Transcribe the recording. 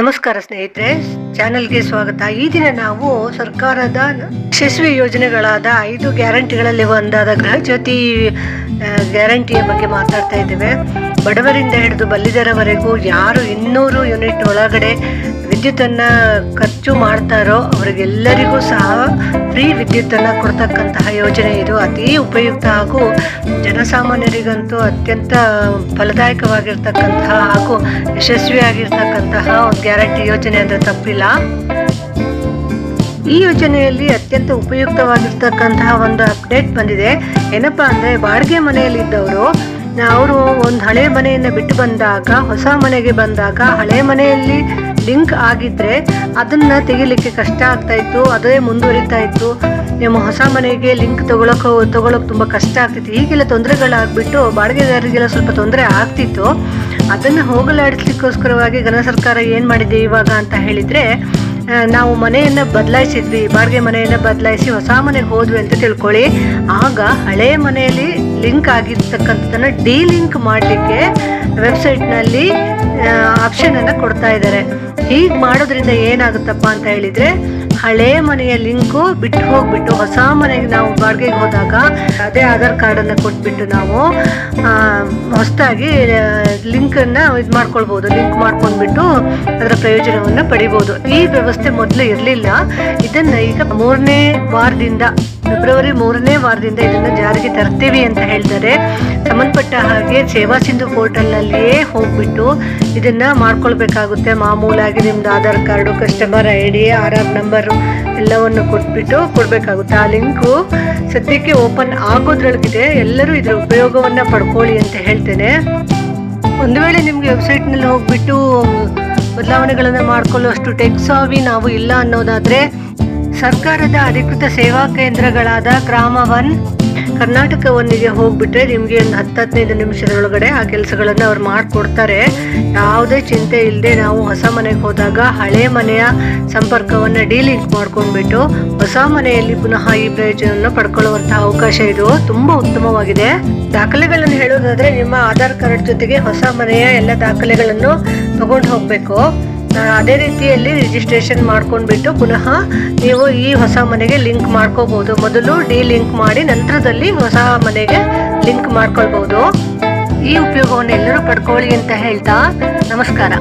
ನಮಸ್ಕಾರ ಸ್ನೇಹಿತರೆ, ಚಾನೆಲ್ಗೆ ಸ್ವಾಗತ. ಈ ದಿನ ನಾವು ಸರ್ಕಾರದ ಯಶಸ್ವಿ ಯೋಜನೆಗಳಾದ ಐದು ಗ್ಯಾರಂಟಿಗಳಲ್ಲಿ ಒಂದಾದ ಗೃಹ ಜ್ಯೋತಿ ಗ್ಯಾರಂಟಿಯ ಬಗ್ಗೆ ಮಾತಾಡ್ತಾ ಇದ್ದೇವೆ. ಬಡವರಿಂದ ಹಿಡಿದು ಬಲ್ಲಿದರವರೆಗೂ ಯಾರು ಇನ್ನೂರು ಯೂನಿಟ್ ಒಳಗಡೆ ವಿದ್ಯುತ್ತನ್ನು ಖರ್ಚು ಮಾಡ್ತಾರೋ ಅವರಿಗೆಲ್ಲರಿಗೂ ಸಹ ಫ್ರೀ ವಿದ್ಯುತ್ತನ್ನು ಕೊಡ್ತಕ್ಕಂತಹ ಯೋಜನೆ ಇದು. ಅತಿ ಉಪಯುಕ್ತ ಹಾಗೂ ಜನಸಾಮಾನ್ಯರಿಗಂತೂ ಅತ್ಯಂತ ಫಲದಾಯಕವಾಗಿರ್ತಕ್ಕಂತಹ ಹಾಗೂ ಯಶಸ್ವಿಯಾಗಿರ್ತಕ್ಕಂತಹ ಒಂದು ಗ್ಯಾರಂಟಿ ಯೋಜನೆ ಅಂದರೆ ತಪ್ಪಿಲ್ಲ. ಈ ಯೋಜನೆಯಲ್ಲಿ ಅತ್ಯಂತ ಉಪಯುಕ್ತವಾಗಿರ್ತಕ್ಕಂತಹ ಒಂದು ಅಪ್ಡೇಟ್ ಬಂದಿದೆ. ಏನಪ್ಪಾ ಅಂದರೆ ಬಾಡಿಗೆ ಮನೆಯಲ್ಲಿದ್ದವರು ಅವರು ಒಂದು ಹಳೆ ಮನೆಯನ್ನು ಬಿಟ್ಟು ಬಂದಾಗ, ಹೊಸ ಮನೆಗೆ ಬಂದಾಗ, ಹಳೆ ಮನೆಯಲ್ಲಿ ಲಿಂಕ್ ಆಗಿದ್ದರೆ ಅದನ್ನು ತೆಗಿಲಿಕ್ಕೆ ಕಷ್ಟ ಆಗ್ತಾ ಇತ್ತು, ಅದೇ ಮುಂದುವರಿತಾ ಇತ್ತು. ನಿಮ್ಮ ಹೊಸ ಮನೆಗೆ ಲಿಂಕ್ ತಗೊಳಕ್ಕೆ ತಗೊಳಕ್ ತುಂಬ ಕಷ್ಟ ಆಗ್ತಿತ್ತು. ಹೀಗೆಲ್ಲ ತೊಂದರೆಗಳಾಗ್ಬಿಟ್ಟು ಬಾಡಿಗೆದಾರರಿಗೆಲ್ಲ ಸ್ವಲ್ಪ ತೊಂದರೆ ಆಗ್ತಿತ್ತು. ಅದನ್ನು ಹೋಗಲಾಡಿಸ್ಲಿಕ್ಕೋಸ್ಕರವಾಗಿ ಘನ ಸರ್ಕಾರ ಏನು ಮಾಡಿದೆ ಇವಾಗ ಅಂತ ಹೇಳಿದ್ರೆ ನಾವು ಮನೆಯನ್ನು ಬದಲಾಯಿಸಿದ್ವಿ, ಬಾಡಿಗೆ ಮನೆಯನ್ನು ಬದಲಾಯಿಸಿ ಹೊಸ ಮನೆಗೆ ಹೋದ್ವಿ ಅಂತ ತಿಳ್ಕೊಳ್ಳಿ. ಆಗ ಹಳೆ ಮನೆಯಲ್ಲಿ ಲಿಂಕ್ ಆಗಿರ್ತಕ್ಕಂಥದ್ದನ್ನು ಡಿಲಿಂಕ್ ಮಾಡಲಿಕ್ಕೆ ವೆಬ್ಸೈಟ್ನಲ್ಲಿ ಆಪ್ಷನನ್ನು ಕೊಡ್ತಾ ಇದ್ದಾರೆ. ಹೀಗೆ ಮಾಡೋದ್ರಿಂದ ಏನಾಗುತ್ತಪ್ಪ ಅಂತ ಹೇಳಿದರೆ, ಹಳೆ ಮನೆಯ ಲಿಂಕು ಬಿಟ್ಟು ಹೋಗ್ಬಿಟ್ಟು, ಹೊಸ ಮನೆಗೆ ನಾವು ಬಾಡಿಗೆಗೆ ಹೋದಾಗ ಅದೇ ಆಧಾರ್ ಕಾರ್ಡನ್ನು ಕೊಟ್ಬಿಟ್ಟು ನಾವು ಹೊಸದಾಗಿ ಲಿಂಕನ್ನು ಇದು ಮಾಡ್ಕೊಳ್ಬೋದು. ಲಿಂಕ್ ಮಾಡ್ಕೊಂಡ್ಬಿಟ್ಟು ಅದರ ಪ್ರಯೋಜನವನ್ನು ಪಡಿಬೋದು. ಈ ವ್ಯವಸ್ಥೆ ಮೊದಲು ಇರಲಿಲ್ಲ. ಇದನ್ನು ಈಗ ಮೂರನೇ ವಾರದಿಂದ ಫೆಬ್ರವರಿ ಮೂರನೇ ವಾರದಿಂದ ಇದನ್ನು ಜಾರಿಗೆ ತರ್ತೀವಿ ಅಂತ ಹೇಳಿದರೆ ಸಂಬಂಧಪಟ್ಟ ಹಾಗೆ ಸೇವಾ ಸಿಂಧು ಪೋರ್ಟಲ್ನಲ್ಲಿಯೇ ಹೋಗ್ಬಿಟ್ಟು ಇದನ್ನು ಮಾಡ್ಕೊಳ್ಬೇಕಾಗುತ್ತೆ. ಮಾಮೂಲಾಗಿ ನಿಮ್ದು Aadhaar card customer I D R R number ಎಲ್ಲವನ್ನು ಕೊಟ್ಬಿಟ್ಟು ಕೊಡಬೇಕಾಗುತ್ತೆ. ಆ ಲಿಂಕು ಸದ್ಯಕ್ಕೆ ಓಪನ್ ಆಗೋದ್ರೊಳಗಿದೆ. ಎಲ್ಲರೂ ಇದರ ಉಪಯೋಗವನ್ನು ಪಡ್ಕೊಳ್ಳಿ ಅಂತ ಹೇಳ್ತೇನೆ. ಒಂದು ವೇಳೆ ನಿಮಗೆ ವೆಬ್ಸೈಟ್ನಲ್ಲಿ ಹೋಗ್ಬಿಟ್ಟು ಬದಲಾವಣೆಗಳನ್ನು ಮಾಡಿಕೊಳ್ಳುವಷ್ಟು ಟೆಕ್ ಸಾವಿ ನಾವು ಇಲ್ಲ ಅನ್ನೋದಾದರೆ ಸರ್ಕಾರದ ಅಧಿಕೃತ ಸೇವಾ ಕೇಂದ್ರಗಳಾದ ಗ್ರಾಮ ಒನ್ ಕರ್ನಾಟಕ ಒನ್ನಿಗೆ ಹೋಗ್ಬಿಟ್ರೆ ನಿಮಗೆ ಒಂದು ಹತ್ತು ಹದಿನೈದು ನಿಮಿಷದೊಳಗಡೆ ಆ ಕೆಲಸಗಳನ್ನು ಅವ್ರು ಮಾಡಿಕೊಡ್ತಾರೆ. ಯಾವುದೇ ಚಿಂತೆ ಇಲ್ಲದೆ ನಾವು ಹೊಸ ಮನೆಗೆ ಹೋದಾಗ ಹಳೆ ಮನೆಯ ಸಂಪರ್ಕವನ್ನು ಡೀಲಿಂಕ್ ಮಾಡ್ಕೊಂಡ್ಬಿಟ್ಟು ಹೊಸ ಮನೆಯಲ್ಲಿ ಪುನಃ ಈ ಪ್ರಯೋಜನವನ್ನು ಪಡ್ಕೊಳ್ಳುವಂತಹ ಅವಕಾಶ ಇದು. ತುಂಬ ಉತ್ತಮವಾಗಿದೆ. ದಾಖಲೆಗಳನ್ನು ಹೇಳೋದಾದ್ರೆ ನಿಮ್ಮ ಆಧಾರ್ ಕಾರ್ಡ್ ಜೊತೆಗೆ ಹೊಸ ಮನೆಯ ಎಲ್ಲ ದಾಖಲೆಗಳನ್ನು ತಗೊಂಡು ಹೋಗಬೇಕು. ಅದೇ ರೀತಿಯಲ್ಲಿ ರಿಜಿಸ್ಟ್ರೇಷನ್ ಮಾಡ್ಕೊಂಡ್ಬಿಟ್ಟು ಪುನಃ ನೀವು ಈ ಹೊಸ ಮನೆಗೆ ಲಿಂಕ್ ಮಾಡ್ಕೋಬಹುದು ಮೊದಲು ಡಿ ಲಿಂಕ್ ಮಾಡಿ ನಂತರದಲ್ಲಿ ಹೊಸ ಮನೆಗೆ ಲಿಂಕ್ ಮಾಡ್ಕೊಳ್ಬಹುದು ಈ ಉಪಯೋಗವನ್ನು ಎಲ್ಲರೂ ಪಡ್ಕೊಳ್ಳಿ ಅಂತ ಹೇಳ್ತಾ ನಮಸ್ಕಾರ.